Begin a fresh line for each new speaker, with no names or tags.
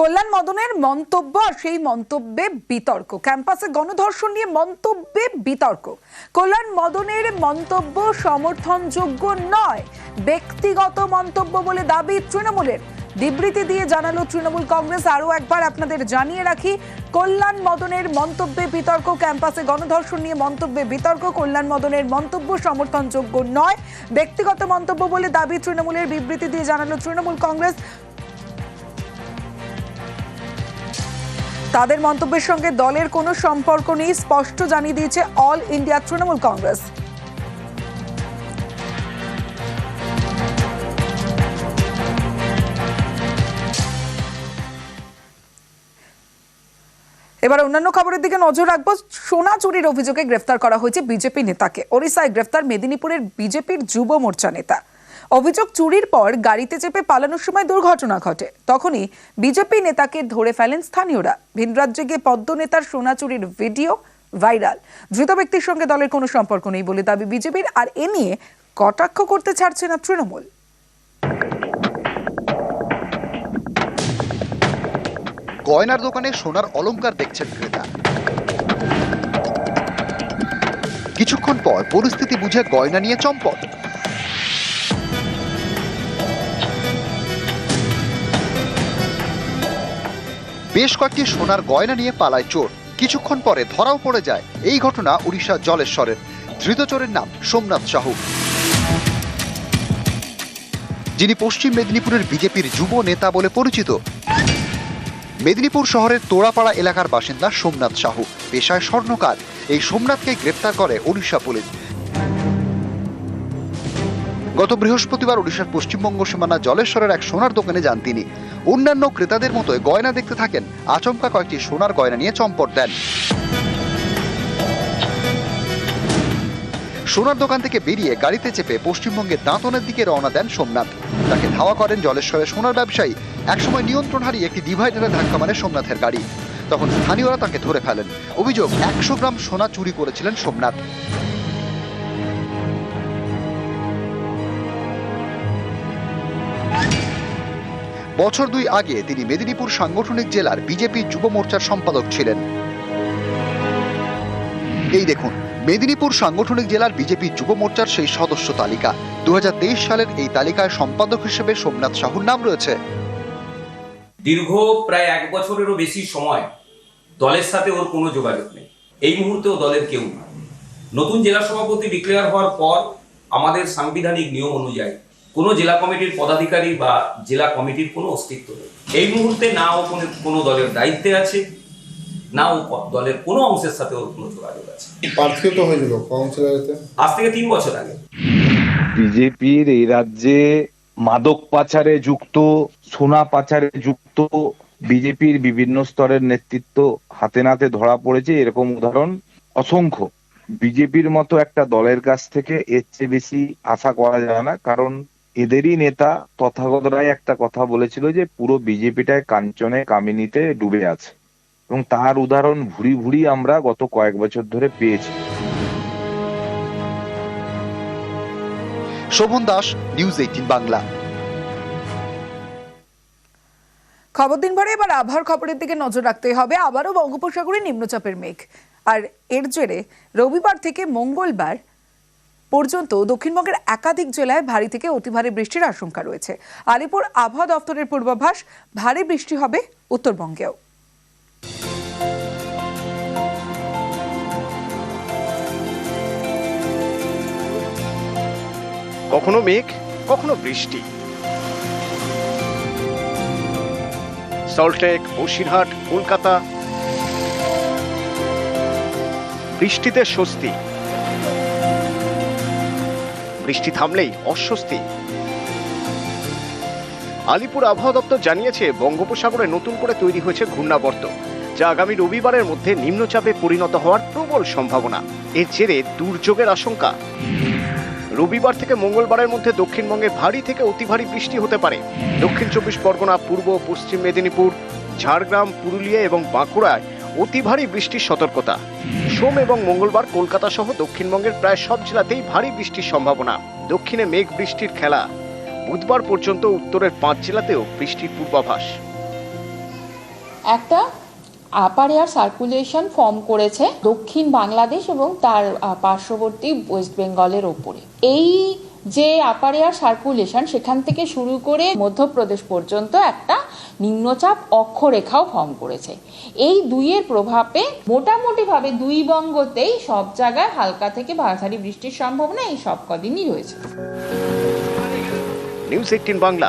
কল্যাণ মদনের মন্তব্য আর সেই মন্তব্যে বিতর্ক। ক্যাম্পাসে গণধর্ষণ নিয়ে মন্তব্যে বিতর্ক। কল্যাণ মদনের মন্তব্য সমর্থনযোগ্য নয়। ব্যক্তিগত মন্তব্য বলে দাবি তৃণমূলের। বিবৃতি দিয়ে জানালো তৃণমূল কংগ্রেস। আরও একবার আপনাদের জানিয়ে রাখি, কল্যাণ মদনের মন্তব্যে বিতর্ক। ক্যাম্পাসে গণধর্ষণ নিয়ে মন্তব্যে বিতর্ক। কল্যাণ মদনের মন্তব্য সমর্থনযোগ্য নয়। ব্যক্তিগত মন্তব্য বলে দাবি তৃণমূলের। বিবৃতি দিয়ে জানালো তৃণমূল কংগ্রেস। তাদের মন্তব্যের সঙ্গে দলের কোনো সম্পর্ক নেই, স্পষ্ট জানিয়ে দিয়েছে অল ইন্ডিয়া তৃণমূল কংগ্রেস। এবার অন্যান্য খবরের দিকে নজর রাখব। সোনা চুরির অভিযোগে গ্রেফতার করা হয়েছে বিজেপি নেতাকে। ওড়িশায় গ্রেফতার মেদিনীপুরের বিজেপির যুব মোর্চা নেতা। অভিযোগ চুরির পর গাড়িতে চেপে পালানোর সময় দুর্ঘটনা ঘটে। তখনই বিজেপি নেতাকে ধরে ফেলেন স্থানীয়রা। ভিন রাজ্যে গিয়ে পদ্ম নেতার সোনা চুরির ভিডিও ভাইরাল। ধৃত ব্যক্তির সঙ্গে দলের কোনো সম্পর্ক নেই বলে দাবি বিজেপির, আর এ নিয়ে কটাক্ষ করতে ছাড়ছে না তৃণমূল।
গয়নার দোকানে সোনার অলংকার দেখছেন ক্রেতা। কিছুক্ষণ পর পরিস্থিতি বুঝে গয়না নিয়ে চম্পট। বেশ কয়েকটি সোনার গয়না নিয়ে পালায় চোর। কিছুক্ষণ পরে ধরাও পড়ে যায়। এই ঘটনা উড়িষ্যা জলেশ্বরের। ধৃত চোরের নাম সোমনাথ সাহু। যিনি পশ্চিম মেদিনীপুরের বিজেপির যুব নেতা বলে পরিচিত। মেদিনীপুর শহরের তোড়াপাড়া এলাকার বাসিন্দা সোমনাথ সাহু। পেশায় স্বর্ণকার। এই সোমনাথকে গ্রেপ্তার করে উড়িষ্যা পুলিশ। গত বৃহস্পতিবার ওড়িশার পশ্চিমবঙ্গ সীমানা জলেশ্বরের এক সোনার দোকানে যান তিনি। অন্যান্য ক্রেতাদের মতো গয়না দেখতে থাকেন। আচমকা কয়েকটি সোনার গয়না নিয়ে চম্পট দেন। সোনার দোকান থেকে বেরিয়ে গাড়িতে চেপে পশ্চিমবঙ্গের দাঁতনের দিকে রওনা দেন সোমনাথ। তাকে ধাওয়া করেন জলেশ্বরের সোনার ব্যবসায়ী। একসময় নিয়ন্ত্রণ হারিয়ে একটি ডিভাইডারে ধাক্কা মারে সোমনাথের গাড়ি। তখন স্থানীয়রা তাকে ধরে ফেলেন। অভিযোগ, একশো গ্রাম সোনা চুরি করেছিলেন সোমনাথ। বছর দুই আগে তিনি মেদিনীপুর সাংগঠনিক জেলার বিজেপি যুব মোর্চার সম্পাদক ছিলেন। এই দেখুন, মেদিনীপুর সাংগঠনিক জেলার বিজেপি যুব মোর্চার সেই সদস্য তালিকা। দুই হাজার তেইশ সালের এই তালিকায় সম্পাদক হিসেবে সোমনাথ সাহুর নাম রয়েছে।
দীর্ঘ প্রায় এক বছরেরও বেশি সময় দলের সাথে ওর কোনো যোগাযোগ নেই। এই মুহূর্তেও দলের কেউ নতুন জেলা সভাপতি ডিক্লেয়ার হওয়ার পর আমাদের সাংবিধানিক নিয়ম অনুযায়ী কোনো জেলা কমিটির পদাধিকারী বা জেলা কমিটির কোনো অস্তিত্ব নেই। এই মুহূর্তে না ও কোনো কোনো দলের দায়িত্বে আছে না ও দলের কোনো অংশের সাথে ওর কোনো যোগাযোগ আছে।
প্রার্থীও তো হয়েছিল
আজ থেকে তিন বছর আগে।
বিজেপির এই রাজ্যে মাদক পাচারে যুক্ত সোনা পাচারে যুক্ত বিজেপির বিভিন্ন স্তরের নেতৃত্ব হাতে নাতে ধরা পড়েছে এরকম উদাহরণ অসংখ্য। বিজেপির মতো একটা দলের কাছ থেকে এর চেয়ে বেশি আশা করা যায় না কারণ এদেরই নেতা তথাগত রায় একটা কথা বলেছিল যে পুরো বিজেপিটায় কাঞ্চনে কামিনীতে ডুবে আছে। এবং তার উদাহরণ ভুরি ভুরি আমরা গত কয়েক বছর ধরে পেয়েছি।
Sovan Das News eighteen Bangla.
খবর দিন ভরে এবার আবহাওয়ার খবরের দিকে নজর রাখতে হবে। আবারও বঙ্গোপসাগরে নিম্নচাপের মেঘ। আর এর জেরে রবিবার থেকে মঙ্গলবার পর্যন্ত দক্ষিণবঙ্গের একাধিক জেলায় ভারী থেকে অতি ভারী বৃষ্টির আশঙ্কা রয়েছে। আলিপুর আবহাওয়া দফতরের পূর্বাভাস, ভারী বৃষ্টি হবে উত্তরবঙ্গেও।
কখনো মেঘ, কখনো বৃষ্টি। সল্টলেক, বসিরহাট, কলকাতা। বৃষ্টিতে স্বস্তি। বৃষ্টি থামলেই অস্বস্তি। আলিপুর আবহাওয়া দপ্তর জানিয়েছে, বঙ্গোপসাগরে নতুন করে তৈরি হয়েছে ঘূর্ণাবর্ত, যা আগামী রবিবারের মধ্যে নিম্নচাপে পরিণত হওয়ার প্রবল সম্ভাবনা। এর জেরে দুর্যোগের আশঙ্কা। রবিবার থেকে মঙ্গলবারের মধ্যে দক্ষিণবঙ্গে ভারী থেকে অতি ভারী বৃষ্টি হতে পারে। দক্ষিণ চব্বিশ পরগনা, পূর্ব, পশ্চিম মেদিনীপুর, ঝাড়গ্রাম, পুরুলিয়া এবং বাঁকুড়ায় অতি ভারী বৃষ্টির সতর্কতা। সোম এবং মঙ্গলবার কলকাতা সহ দক্ষিণবঙ্গের প্রায় সব জেলাতেই ভারী বৃষ্টির সম্ভাবনা। দক্ষিণে মেঘ বৃষ্টির খেলা। বুধবার পর্যন্ত উত্তরের পাঁচ জেলাতেও বৃষ্টির পূর্বাভাস।
একটা আপার এয়ার সার্কুলেশন ফর্ম করেছে দক্ষিণ বাংলাদেশ এবং তার পার্শ্ববর্তী ওয়েস্ট বেঙ্গলের ওপরে। এই যে আপার এয়ার সার্কুলেশন সেখান থেকে শুরু করে মধ্যপ্রদেশ পর্যন্ত একটা নিম্নচাপ অক্ষরেখাও ফর্ম করেছে। এই দুইয়ের প্রভাবে মোটামুটিভাবে দুই বঙ্গতেই সব জায়গায় হালকা থেকে ভারী বৃষ্টির সম্ভাবনা এই সব কদিনই রয়েছে।
News eighteen Bangla.